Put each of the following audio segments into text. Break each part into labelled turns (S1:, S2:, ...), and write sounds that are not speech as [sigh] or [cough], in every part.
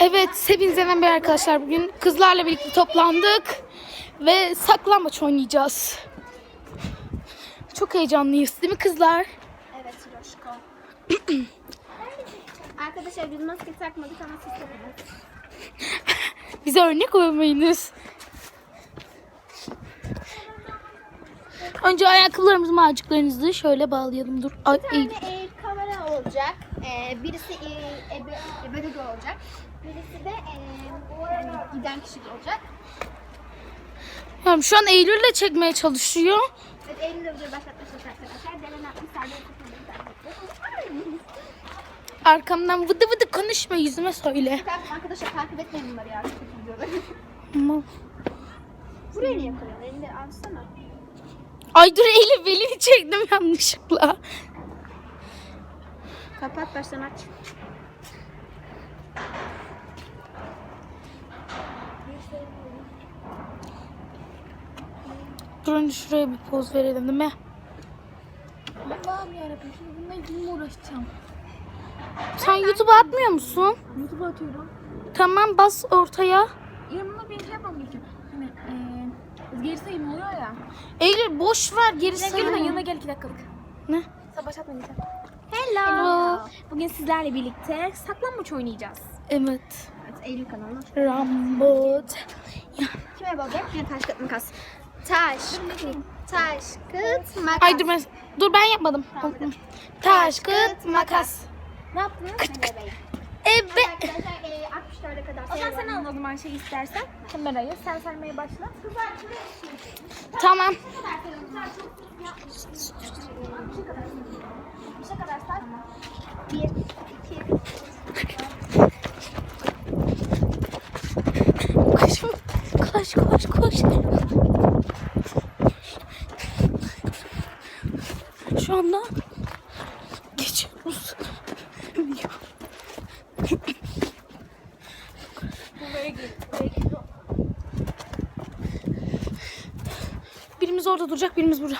S1: Evet, hepinize merhaba arkadaşlar. Bugün kızlarla birlikte toplandık ve saklambaç oynayacağız. Çok heyecanlıyız değil mi kızlar? Evet, Hiroşko. [clears throat] arkadaşlar biz maske takmadık ama siz takmadınız.
S2: Bize örnek olmayınız. Önce ayakkabılarımızı macuklarınızı şöyle bağlayalım. Dur.
S1: Ay, eğil olacak. E, birisi e, ebe, ebevege olacak. Birisi de e, giden kişi olacak.
S2: Tamam şu an Eylül'le çekmeye çalışıyor.
S1: Evet Eylül'le videoyu başlatmışız arkadaşlar. Delen 60
S2: Arkamdan vıdı vıdı konuşma yüzüme söyle.
S1: Arkadaşlar takip etmeyin bunları ya. Ama...
S2: Buraya niye koyuyorsun? Elini alsana. Ay dur eli elini çektim yanlışlıkla. Kapat baştan aç. Dur önce şuraya bir poz verelim değil mi?
S1: Allah'ım yarabbim şimdi bununla ilgili mi uğraşacağım?
S2: Sen YouTube'a atmıyor musun?
S1: YouTube'a atıyorum.
S2: Tamam bas ortaya.
S1: Yanına bir şey yapmam gerekiyor. Hani e, geri sayım oluyor ya.
S2: Eylül boş ver geri sayım. Gülme yanına gel iki dakikalık. Ne? Sabah Savaş atmayacağım. Hello. Hello.
S1: Bugün sizlerle birlikte saklanmaç oynayacağız. Evet. Evet, Eylül kanalına.
S2: Rambo.
S1: Kime bakacak? Yine taş kıt makas. Taş, taş, kıt, makas.
S2: Ay dur ben, dur ben yapmadım. Tamam, Taş, kıt, makas. Ne yaptınız? Kıt kıt. Evet. Arkadaşlar
S1: zaman şey istersen kamerayı sen sarmaya başla.
S2: Tamam. Şey şey koş, koş, koş, koş. Şu anda geçiyoruz. orada duracak birimiz burada.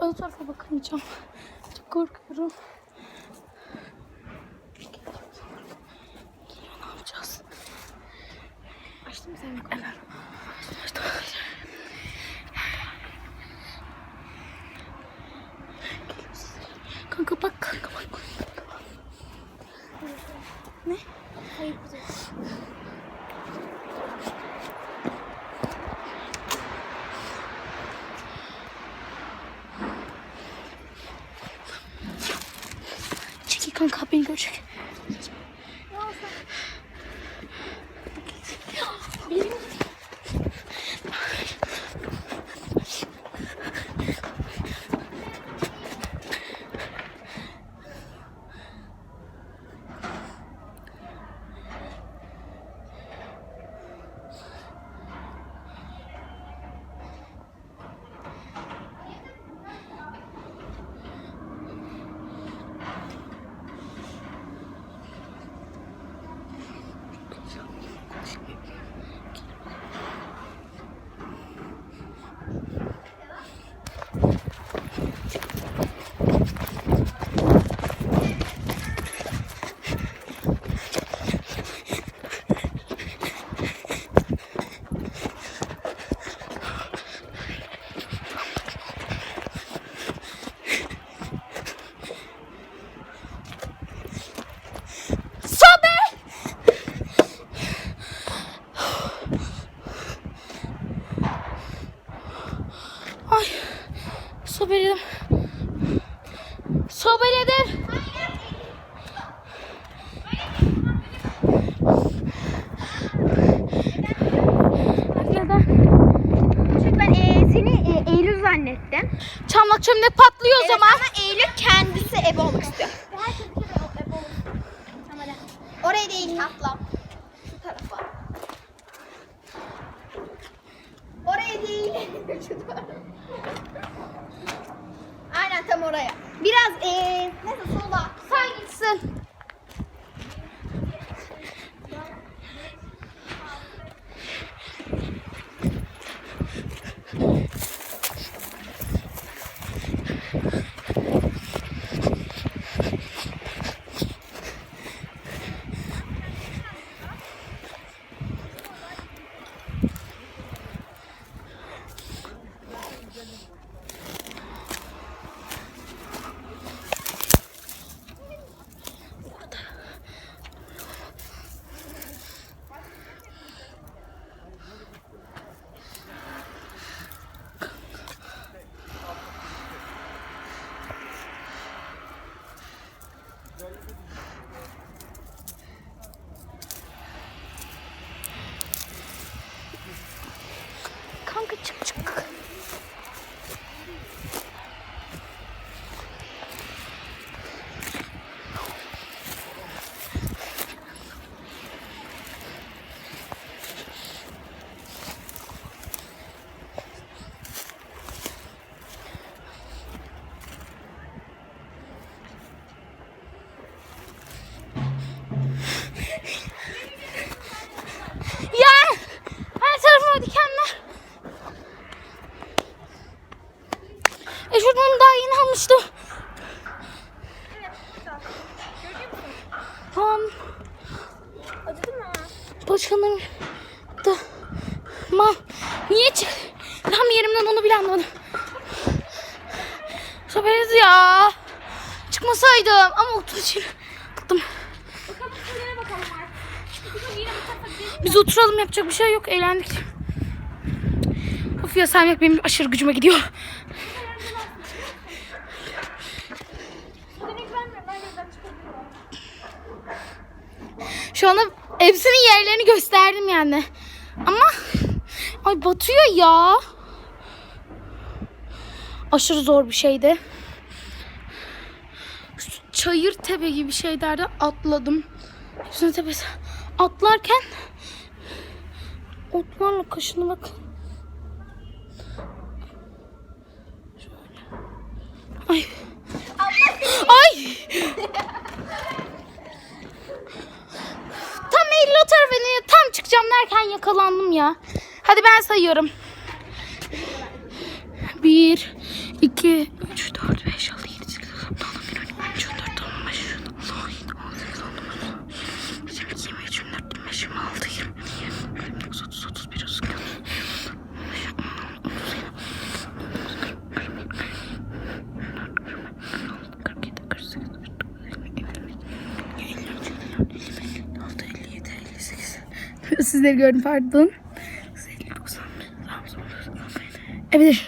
S2: Ben o tarafa bakamayacağım. Çok korkuyorum. Ne yapacağız?
S1: Açtım sen Evet.
S2: Kanka bak çömlek patlıyor o Evet zaman. ama
S1: Eylül kendisi ebe olmak istiyor.
S2: için bıktım. Biz oturalım yapacak bir şey yok. Eğlendik. Of ya saymak benim aşırı gücüme gidiyor. Şu anda hepsinin yerlerini gösterdim yani. Ama ay batıyor ya. Aşırı zor bir şeydi çayır tepe gibi şeylerden atladım. Hepsinin tepesi. Atlarken otlarla kaşını bak. Ay. Ay. tam Eylül o tarafını tam çıkacağım derken yakalandım ya. Hadi ben sayıyorum. Bir, iki, sizleri gördüm pardon. Evet.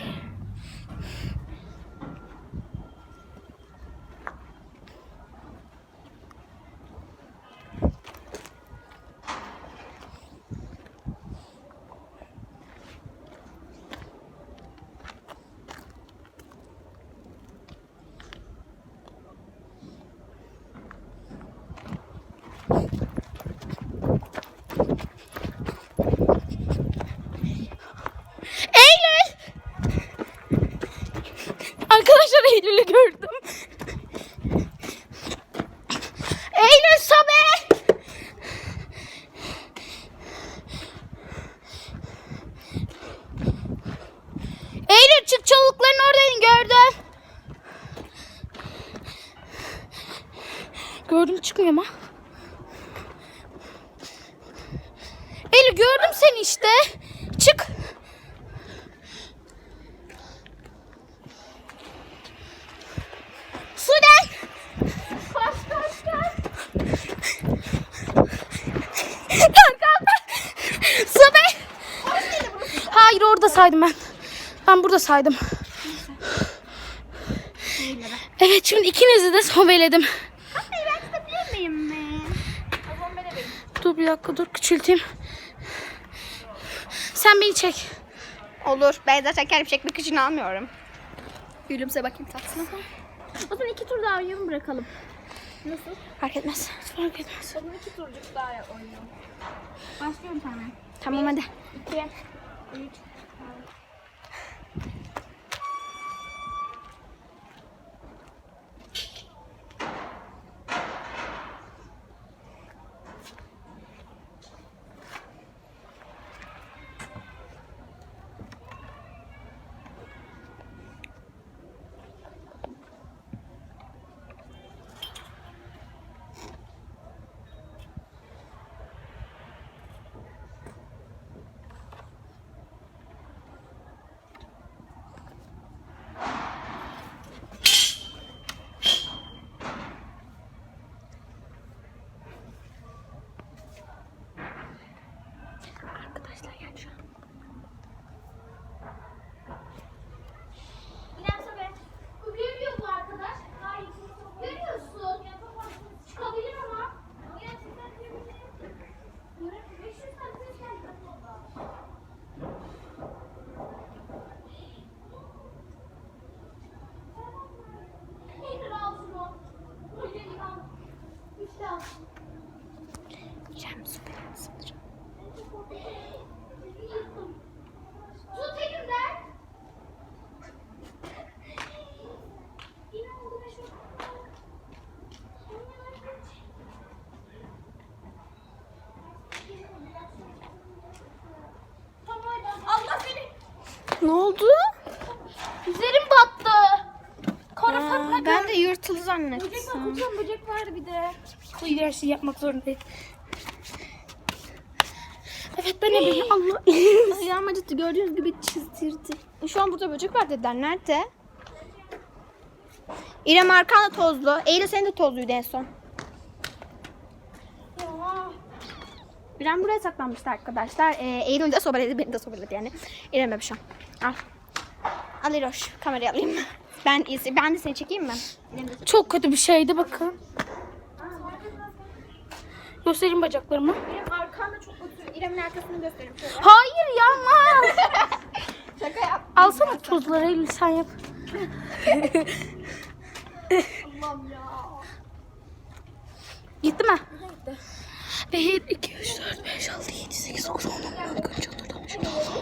S2: gördüm. Eylül Sabe! Eylül çık çalıkların oradan gördüm. Gördüm çıkmıyor ama. Eylül gördüm seni işte. Çık. saydım ben. Ben burada saydım. Evet şimdi ikinizi de sobeledim. Hayır ben tutabilir miyim mi? Dur bir dakika dur küçülteyim. Sen beni çek. Olur. Ben zaten kendim çekmek için almıyorum. Gülümse bakayım tatlım. O zaman iki tur daha oyun bırakalım. Nasıl? Fark etmez. Hiç fark etmez. O zaman iki turcuk daha oynayalım. Başlıyorum tamam. Tamam hadi. İki, üç, Ne oldu? Üzerim battı. Kara Fatma ben gör. de yırtılı zannettim. Böcek var, kocaman böcek var bir de. Bu ilerisi yapmak zorundayım. Evet ben ebeyim. Allah. [laughs] Ayağım acıttı. Gördüğünüz gibi çizdirdi. Şu an burada böcek var dediler. Nerede? İrem Arkan da tozlu. Eylül senin de tozluydu en son. İrem buraya saklanmıştı arkadaşlar. Ee, Eylül de sobeledi. Beni de sobeledi yani. İrem'e bir şey. Al. Al İroş. Kamerayı alayım. Ben iyisi. Ben de seni çekeyim mi? Çok kötü bir şeydi bakın. Göstereyim bacaklarımı. Benim arkamda çok kötü. İrem'in arkasını göstereyim şöyle. Hayır yanmaz. Şaka yap. Alsana tuzları Eylül sen yap. Allah'ım ya. Gitti mi? Gitti. 1, 2, 3, 4, 5, 6, 7, 8, 9, 10, 11, 12, 13, 14, 15, 16,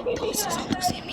S2: 17, 18, 19, 20,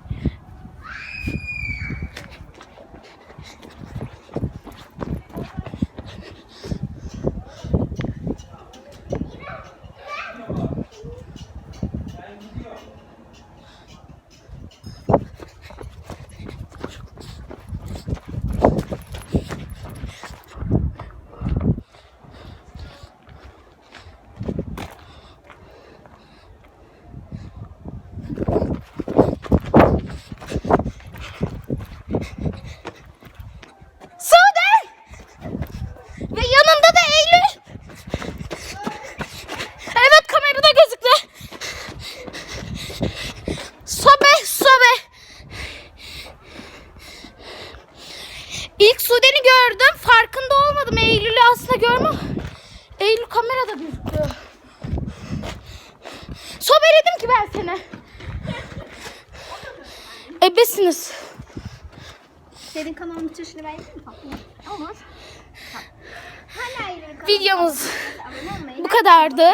S2: şunu ben Olur. Videomuz bu kadardı.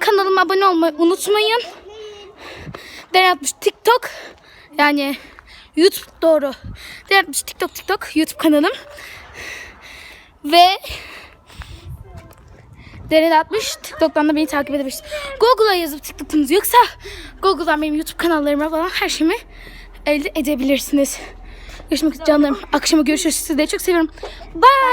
S2: Kanalıma abone olmayı unutmayın. Deren atmış TikTok. Yani YouTube doğru. Deren atmış TikTok TikTok YouTube kanalım. Ve Deren atmış TikTok'tan da beni takip edebilirsiniz. Google'a yazıp TikTok'unuz yoksa Google'dan benim YouTube kanallarıma falan her şeyimi elde edebilirsiniz. Görüşmek üzere canlarım. Akşama görüşürüz. Sizi de çok seviyorum. Bye.